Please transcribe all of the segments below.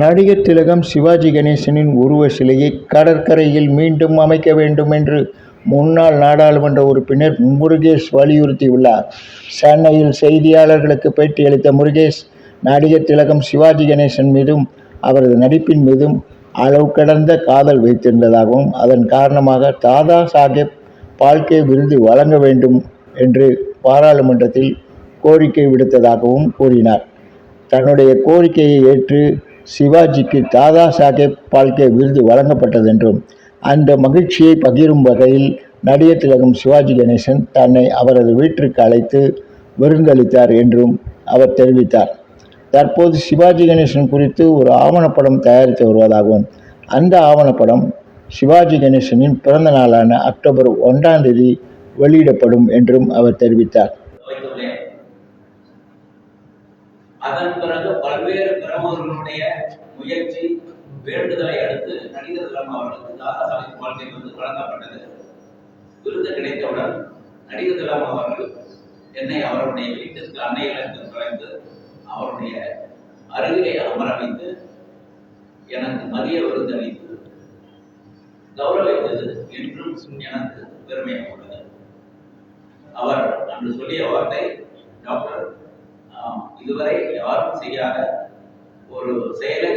நடிகர் திலகம் சிவாஜி கணேசனின் உருவ சிலையை கடற்கரையில் மீண்டும் அமைக்க வேண்டும் என்று முன்னாள் நாடாளுமன்ற உறுப்பினர் முருகேஷ் வலியுறுத்தியுள்ளார். சென்னையில் செய்தியாளர்களுக்கு பேட்டியளித்த முருகேஷ், நடிகர் திலகம் சிவாஜி கணேசன் மீதும், அவரது நடிப்பின் மீதும் அளவு கடந்த காதல் வைத்திருந்ததாகவும், அதன் காரணமாக தாதா சாஹேப் பால்கே விருது வழங்க வேண்டும் என்று பாராளுமன்றத்தில் கோரிக்கை விடுத்ததாகவும் கூறினார். தன்னுடைய கோரிக்கையை ஏற்று சிவாஜிக்கு தாதா சாஹேப் பால்கே விருது வழங்கப்பட்டதென்றும், அந்த மகிழ்ச்சியை பகிரும் வகையில் நடிகர் திலகம் சிவாஜி கணேசன் தன்னை அவரது வீட்டிற்கு அழைத்து விருந்தளித்தார் என்றும் அவர் தெரிவித்தார். தற்போது சிவாஜி கணேசன் குறித்து ஒரு ஆவணப்படம் தயாரித்து வருவதாகவும், அந்த ஆவணப்படம் சிவாஜி கணேசனின் பிறந்த நாளான அக்டோபர் ஒன்றாம் தேதி வெளியிடப்படும் என்றும் அவர் தெரிவித்தார். அதன் பிறகு பல்வேறு பிரமுகர்களுடைய முயற்சி வேண்டுதலை அடுத்து நடிகர் தினம் அவர்களுக்கு தாதா சாஹிப் வந்து வழங்கப்பட்டது. விருது கிடைத்தவுடன் நடிகர் தினம் அவர்கள் என்னை அவருடைய வீட்டிற்கு அன்னையிலிருந்து தொலைந்து அவருடைய அருகிலே அமர வைத்து எனக்கு மதிய விருது அளித்து கௌரவித்தது என்றும் எனக்கு பெருமையாக உள்ளது அவர் அன்று சொல்லிய வார்த்தை டாக்டர் இதுவரை யாரும் செய்யாத ஒரு செயலை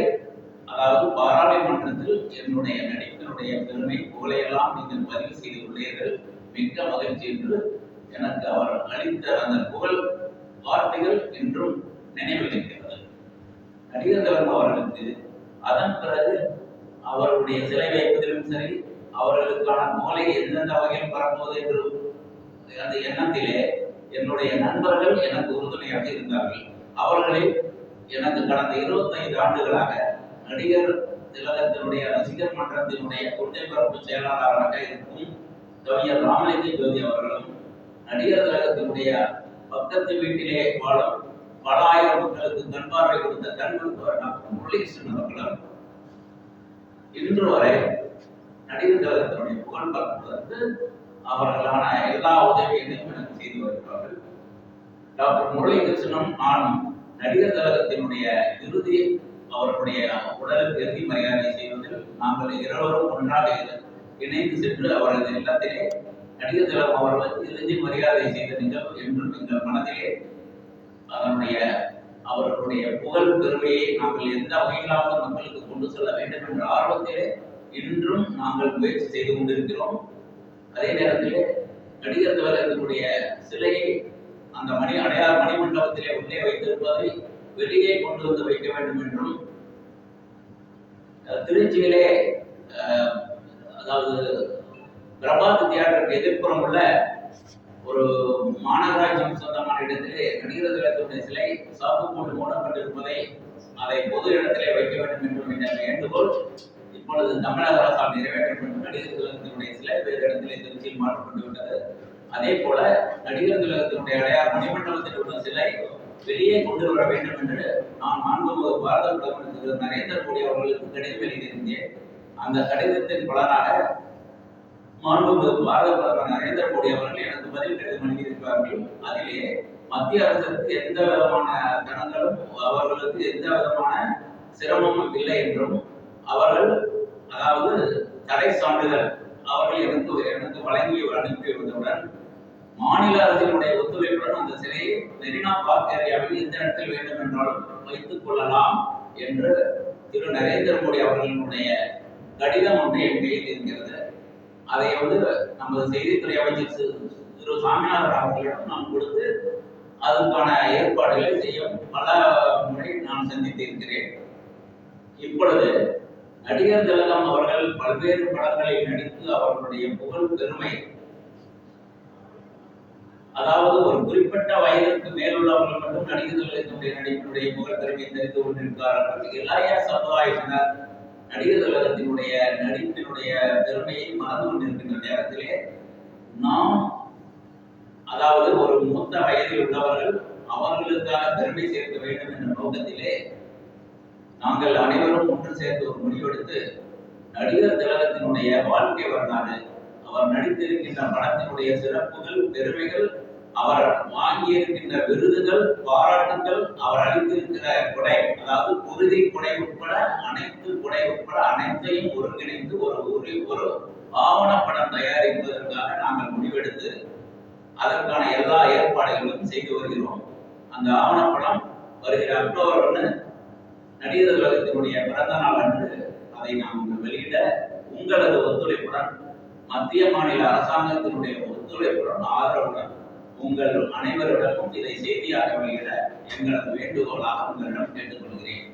அதாவது பாராளுமன்றத்தில் என்னுடைய நடிப்பினுடைய பெருமை புகழையெல்லாம் நீங்கள் பதிவு செய்துள்ளீர்கள் மிக்க மகிழ்ச்சி என்று எனக்கு அவர் அளித்த அந்த புகழ் வார்த்தைகள் என்றும் நினைவில் இருக்கிறது நடிகர் திலகம் அவர்களுக்கு அதன் பிறகு அவருடைய சிலை வைப்பதிலும் சரி அவர்களுக்கான மூளை எந்தெந்த வகையில் பரப்புவது என்று அந்த எண்ணத்திலே என்னுடைய நண்பர்கள் எனக்கு உறுதுணையாக இருந்தார்கள். அவர்களில் எனக்கு கடந்த இருபத்தைந்து ஆண்டுகளாக நடிகர் திலகத்தினுடைய ரசிகர் மன்றத்தினுடைய கொள்கை பரப்பு செயலாளராக இருக்கும் கவிஞர் ராமலிங்க ஜோதி அவர்களும் நடிகர் திலகத்தினுடைய பக்கத்து வீட்டிலே வாழும் பல ஆயிரம் மக்களுக்கு கண்பார்வை கொடுத்த கண் மருத்துவர் டாக்டர் முரளிகிருஷ்ணன் அவர்களும் இன்று வரை நடிகர் திலகத்தினுடைய புகழ் பரப்புவதற்கு அவர்களான எல்லா உதவிகளையும் டாக்டர் முரளிகிருஷ்ணனும் நானும் நடிகர் கழகத்தினுடைய இறுதி அவர்களுடைய உடலுக்கு இறுதி மரியாதை செய்வதில் நாங்கள் இருவரும் ஒன்றாக இணைந்து சென்று அவரது இல்லத்திலே நடிகர் கழகம் அவர்களுக்கு இறுதி மரியாதை செய்த நிகழ்வு என்றும் எங்கள் மனதிலே அதனுடைய அவர்களுடைய புகழ் பெருமையை நாங்கள் எந்த வகையிலாவது மக்களுக்கு கொண்டு செல்ல வேண்டும் என்ற ஆர்வத்திலே இன்றும் நாங்கள் முயற்சி செய்து கொண்டிருக்கிறோம். அதே நேரத்திலே நடிகர் கழகத்தினுடைய சிலையை அந்த மணி அடையாள மணிமண்டபத்திலே உள்ளே வைத்திருப்பதை வெளியே கொண்டு வந்து வைக்க வேண்டும் என்றும் அஹ், திருச்சியிலே அஹ், அதாவது பிரபாத் தியேட்டருக்கு எதிர்ப்புறம் உள்ள ஒரு மாநகராட்சிக்கு சொந்தமான இடத்திலே நடிகர் திலகத்தினுடைய சிலை சாப்பு போட்டு மூடப்பட்டிருப்பதை அதை பொது இடத்திலே வைக்க வேண்டும் என்றும் என்ற வேண்டுகோள் இப்பொழுது தமிழக அரசால் நிறைவேற்றப்பட்டு நடிகர் திலகத்தினுடைய சிலை வேறு இடத்திலே திருச்சியில் மாற்றப்பட்டு விட்டது. அதே போல நடிகர் திலகத்தினுடைய அடையாள மணிமண்டபத்தில் உள்ள சிலை வெளியே கொண்டு வர வேண்டும் என்று நான் மாண்புமிகு பாரத பிரதமர் திரு நரேந்திர மோடி அவர்களுக்கு கடிதம் எழுதியிருந்தேன். அந்த கடிதத்தின் பலனாக மாண்புமிகு பாரத பிரதமர் நரேந்திர மோடி அவர்கள் எனக்கு பதில் கடிதம் எழுதியிருக்கிறார்கள் அதிலே மத்திய அரசுக்கு எந்த விதமான தனங்களும் அவர்களுக்கு எந்த விதமான சிரமமும் இல்லை என்றும் அவர்கள் அதாவது தடை சான்றிதழ் அவர்கள் எனக்கு எனக்கு வழங்கி அனுப்பிவிட்டவுடன் மாநில அரசினுடைய ஒத்துழைப்புடன் அந்த சிலையை மெரினா பார்க் ஏரியாவில் எந்த இடத்தில் வேண்டும் என்றாலும் வைத்துக் கொள்ளலாம் என்று திரு நரேந்திர மோடி அவர்களுடைய கடிதம் ஒன்று என் கையில் இருக்கிறது. அதை வந்து நமது செய்தித்துறை அமைச்சர் திரு- சாமிநாதன் அவர்களிடம் நான் கொடுத்து அதுக்கான ஏற்பாடுகளை செய்ய பல முறை நான் சந்தித்திருக்கிறேன். இப்பொழுது நடிகர் திலகம் அவர்கள் பல்வேறு படங்களில் நடித்து அவர்களுடைய புகழ் பெருமை அதாவது ஒரு குறிப்பிட்ட வயதிற்கு மேலுள்ளவர்கள் மட்டும் நடிகர்களுடைய திலகத்தினுடைய நடிப்பினுடைய புகழ் பெருமையை தெரிந்து கொண்டிருக்கிறார்கள் இளைய சமுதாயத்தினர் நடிகர் திலகத்தினுடைய நடிப்பினுடைய பெருமையை மறந்து கொண்டிருக்கின்ற நேரத்திலே நாம் அதாவது ஒரு மூத்த வயதில் உள்ளவர்கள் அவர்களுக்காக பெருமை சேர்க்க வேண்டும் என்ற நோக்கத்திலே நாங்கள் அனைவரும் ஒன்று சேர்ந்து ஒரு முடிவெடுத்து நடிகர் திலகத்தினுடைய வாழ்க்கை வரலாறு அவர் நடித்திருக்கின்ற படத்தினுடைய சிறப்புகள் பெருமைகள் அவர் வாங்கியிருக்கின்ற விருதுகள் பாராட்டுகள் அவர் அளித்திருக்கிற கொடை அதாவது பொருதி கொடை உட்பட அனைத்து கொடை உட்பட அனைத்தையும் ஒருங்கிணைந்து ஒரு ஒரு ஒரு ஆவணப்படம் தயாரிப்பதற்காக நாங்கள் முடிவெடுத்து அதற்கான எல்லா ஏற்பாடுகளும் செய்து வருகிறோம். அந்த ஆவணப்படம் வருகிற அக்டோபர் ஒன்று நடிகர் உலகத்தினுடைய பிறந்த நாள் அன்று அதை நாம் வெளியிட உங்களது ஒத்துழைப்புடன் மத்திய மாநில அரசாங்கத்தினுடைய ஒத்துழைப்புடன் ஆதரவுடன் உங்கள் அனைவரிடமும் இதை செய்தியாக வெளியிட எங்களது வேண்டுகோளாக உங்களிடம் கேட்டுக்கொள்கிறேன்.